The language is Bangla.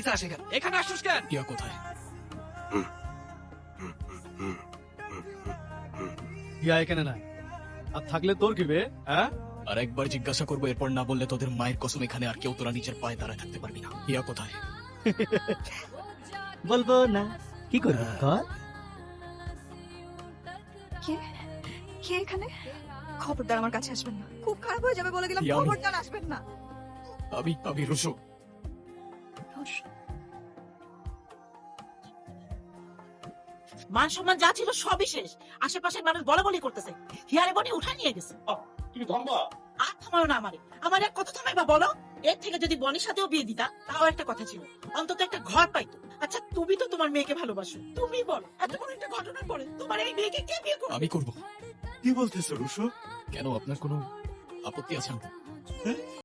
চাস এখানে আসছিস কেন? ইয়া কোথায় ইয়া এখানে নাই আর থাকলে তোর কি বে হ্যাঁ আর একবার জিজ্ঞাসা করব এরপর না বললে তোদের মায়ের কসম এখানে আর কেউ তোরা নিজের পায়ে দাঁড়ায় থাকতে পারবি না ইয়া কোথায় বলব না কি করবি কর কে কে এখানে খবরদার আমার কাছে আসবেন না খুব খারাপ হয়ে যাবে বলে গেলাম খবরদার আসবেন না আমি আমি রুশো মান সম্মান যা ছিল সবই শেষ। আশেপাশের মানুষ বলা বলি করতেছে। হিয়ারে বনি উঠাই নিয়ে গেছে। তুমি আর থামাও না আমারে। আমার এক কথা থামাইবা বলো? এর থেকে যদি বনির সাথেও বিয়ে দিতা তাও একটা কথা ছিল। অন্তত একটা ঘর পাইতো। আচ্ছা তুমি তো তোমার মেয়েকে ভালোবাসো। তুমি বলো এত বড় একটা ঘটনার পরে তোমার এই মেয়েকে কে বিয়ে করবে? আমি করব। কি বলতেছো রুশো? কেন আপনার কোনো আপত্তি আছে